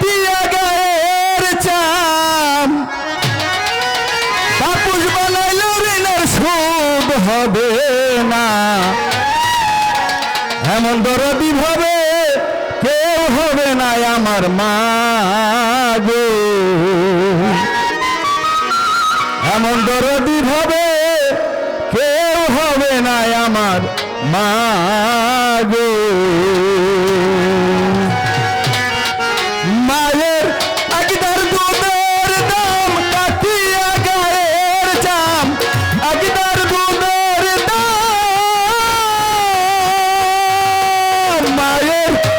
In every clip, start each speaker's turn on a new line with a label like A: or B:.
A: দিয়া গায়ের চাম। পাপুষ বানাইল ঋণের সুদ হবে না। এমন দরদি ভাবে কেউ হবে না আমার মা গো। এমন দরদি ভাবে কেউ হবে না আমার মা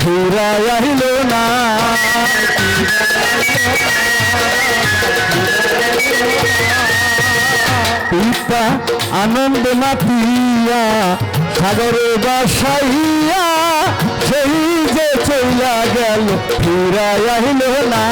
A: ফিরায় আইল না। পিতা আনন্দ মাথিয়া সাগরে বাসাইয়া, সেই যে চইলা গেল ফিরায় আইল না।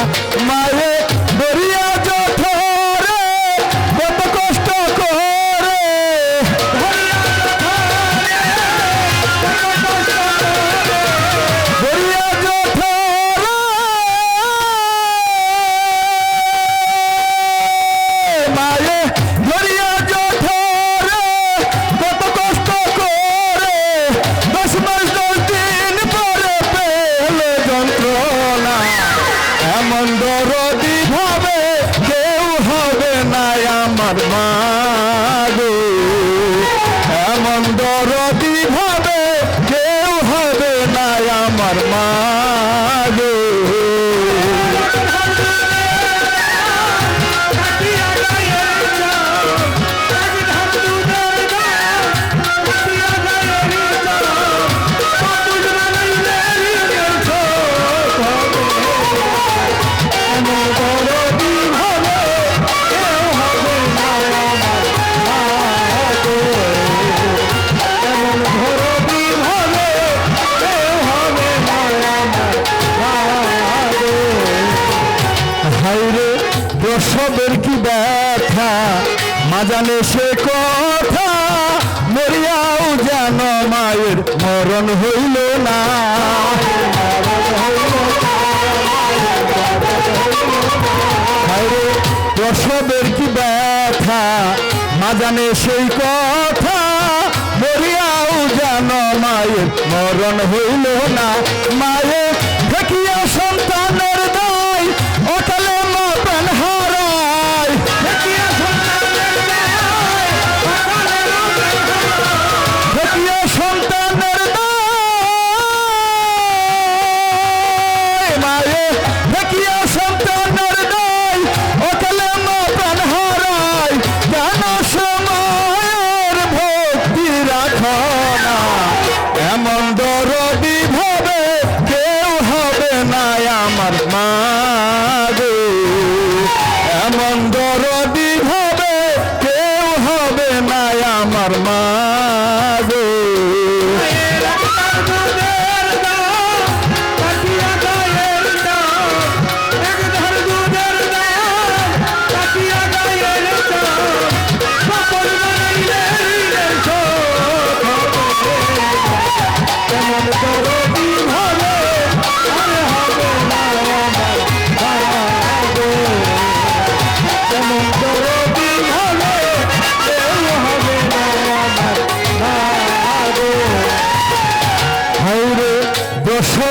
A: ব্যথা মাজানে সে কথা, মরিয়াও যেন মায়ের মরণ হইল না। প্রসবের কি ব্যথা, মাজানে সেই কথা, মরিয়াও যেন মায়ের মরণ হইল না।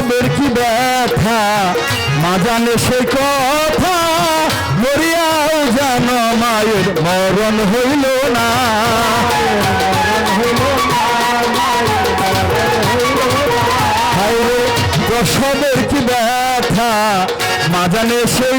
A: মনের কি ব্যথা? মা জানে সে কথা, মরিয়াও যেন মায়ের মরণ হইল না। প্রসবের কি ব্যথা? মা জানে সে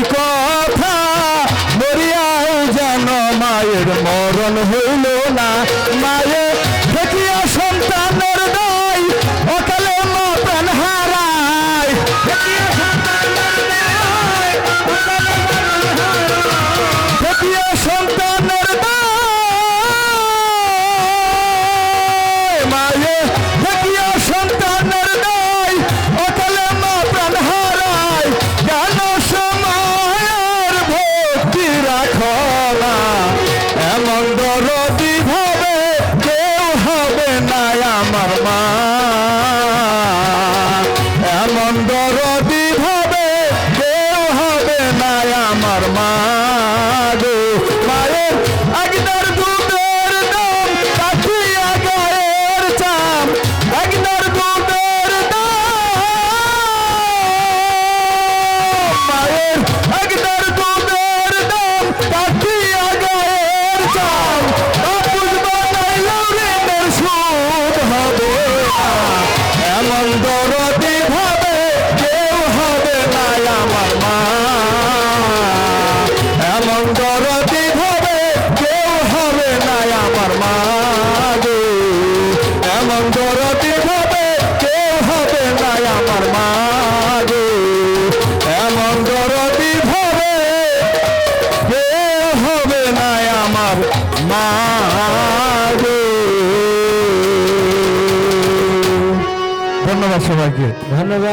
A: সবাইকে।
B: ধন্যবাদ।